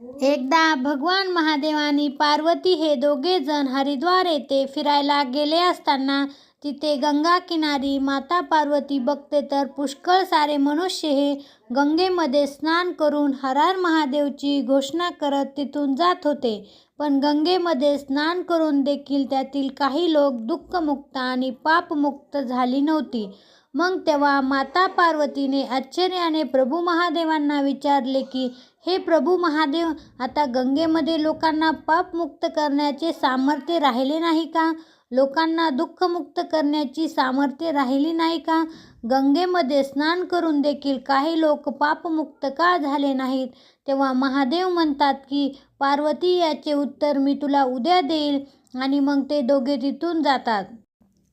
एकदा भगवान महादेव आणि पार्वती हे दोघे जण हरिद्वार येथे फिरायला गेले असताना तिथे गंगाकिनारी माता पार्वती बघते तर पुष्कळ सारे मनुष्य हे गंगेमध्ये स्नान करून हरार महादेवची घोषणा करत तिथून जात होते. पण गंगेमध्ये स्नान करून देखील त्यातील काही लोक दुःखमुक्त आणि पापमुक्त झाली नव्हती. मग तेव्हा माता पार्वतीने आश्चर्याने प्रभू महादेवांना विचारले की, हे प्रभू महादेव, आता गंगेमध्ये लोकांना पापमुक्त करण्याचे सामर्थ्य राहिले नाही का? लोकांना दुःखमुक्त करण्याची सामर्थ्य राहिली नाही का? गंगेमध्ये स्नान करून देखील काही लोक पापमुक्त का झाले नाहीत? तेव्हा महादेव म्हणतात की, पार्वती याचे उत्तर मी तुला उद्या देईल आणि मग ते दोघे तिथून जातात.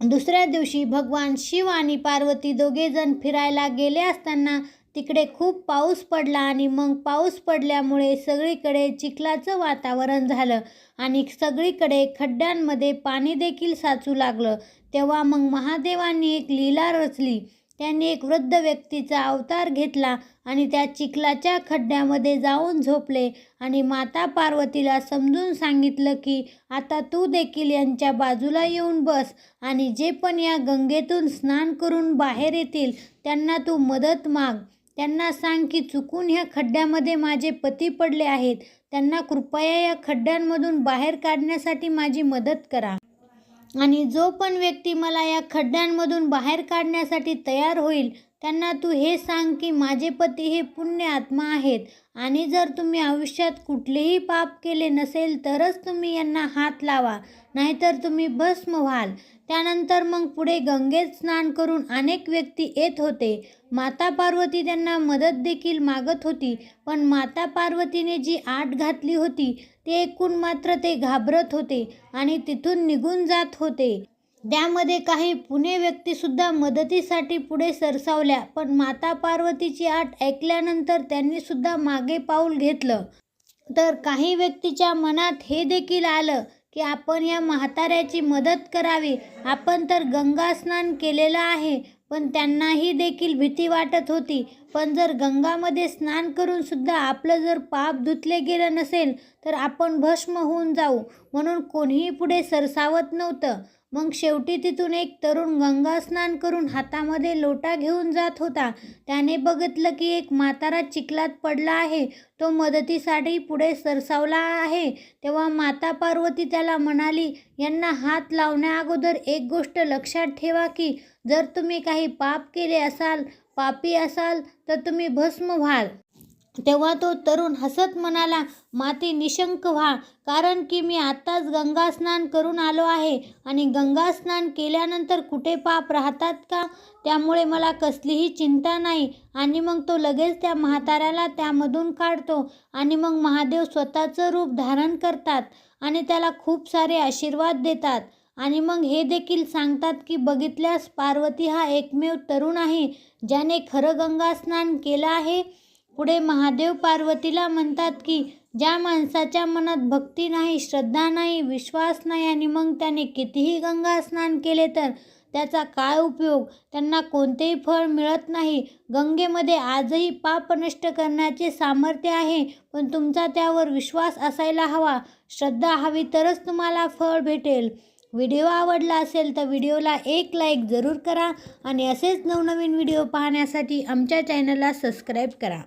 दुसऱ्या दिवशी भगवान शिव आणि पार्वती दोघेजण फिरायला गेले असताना तिकडे खूप पाऊस पडला आणि मग पाऊस पडल्यामुळे सगळीकडे चिखलाचं वातावरण झालं आणि सगळीकडे खड्ड्यांमध्ये पाणी देखील साचू लागलं. तेव्हा मग महादेवांनी एक लीला रचली. त्यांनी एक वृद्ध व्यक्तीचा अवतार घेतला आणि त्या चिखलाच्या खड्ड्यामध्ये जाऊन झोपले आणि माता पार्वतीला समजून सांगितलं की, आता तू देखील यांच्या बाजूला येऊन बस आणि जे पण या गंगेतून स्नान करून बाहेर येतील त्यांना तू मदत माग. त्यांना सांग की चुकून ह्या खड्ड्यामध्ये माझे पती पडले आहेत. त्यांना कृपया या खड्ड्यांमधून बाहेर काढण्यासाठी माझी मदत करा. आणि जो पण व्यक्ती मला या खड्ड्यांमधून बाहेर काढण्यासाठी तयार होईल त्यांना तू हे सांग की माझे पती हे पुण्य आत्मा आहेत आणि जर तुम्ही आयुष्यात कुठलेही पाप केले नसेल तरच तुम्ही यांना हात लावा, नाहीतर तुम्ही भस्म व्हाल. त्यानंतर मग पुढे गंगेत स्नान करून अनेक व्यक्ती येत होते. माता पार्वती त्यांना मदत देखील मागत होती. पण माता पार्वतीने जी आट घातली होती ते ऐकून मात्र ते घाबरत होते आणि तिथून निघून जात होते. त्यामध्ये काही पुणे व्यक्तीसुद्धा मदतीसाठी पुढे सरसावल्या पण माता पार्वतीची आट ऐकल्यानंतर त्यांनीसुद्धा मागे पाऊल घेतलं. तर काही व्यक्तीच्या मनात हे देखील आलं की आपण या म्हाताऱ्याची मदत करावी. आपण तर गंगास्नान केलेलं आहे. पण त्यांनाही देखील भीती वाटत होती. पण जर गंगामध्ये स्नान करून सुद्धा आपलं जर पाप धुतले गेलं नसेल तर आपण भस्म होऊन जाऊ, म्हणून कोणीही पुढे सरसावत नव्हतं. मग शेवटी तिथून एक तरुण गंगा स्नान करून हातामध्ये लोटा घेऊन जात होता. त्याने बघितलं की एक म्हातारा चिखलात पडला आहे. तो मदतीसाठी पुढे सरसावला आहे. तेव्हा माता पार्वती त्याला म्हणाली, यांना हात लावण्याअगोदर एक गोष्ट लक्षात ठेवा की, जर तुम्ही काही पाप केले असाल, पापी असाल तर तुम्ही भस्म व्हाल. तेव्हा तो तरुण हसत म्हणाला, माती निशंक व्हा, कारण की मी आत्ताच गंगास्नान करून आलो आहे आणि गंगास्नान केल्यानंतर कुठे पाप राहतात का? त्यामुळे मला कसलीही चिंता नाही. आणि मग तो लगेच त्या म्हाताऱ्याला त्यामधून काढतो आणि मग महादेव स्वतःचं रूप धारण करतात आणि त्याला खूप सारे आशीर्वाद देतात. आणि मग हे देखील सांगतात की, बघितल्यास पार्वती हा एकमेव तरुण आहे ज्याने खरं गंगास्नान केलं आहे. पुढे महादेव पार्वतीला म्हणतात की, ज्या माणसाच्या मनात भक्ती नाही, श्रद्धा नाही, विश्वास नाही आणि मग त्याने कितीही गंगा स्नान केले तर त्याचा काय उपयोग? त्यांना कोणतेही फळ मिळत नाही. गंगेमध्ये आजही पाप नष्ट करण्याचे सामर्थ्य आहे. पण तुमचा त्यावर विश्वास असायला हवा, श्रद्धा हवी तरच तुम्हाला फळ भेटेल. व्हिडिओ आवडला असेल तर व्हिडिओला एक लाईक जरूर करा आणि असेच नवनवीन व्हिडिओ पाहण्यासाठी आमच्या चॅनलला सबस्क्राईब करा.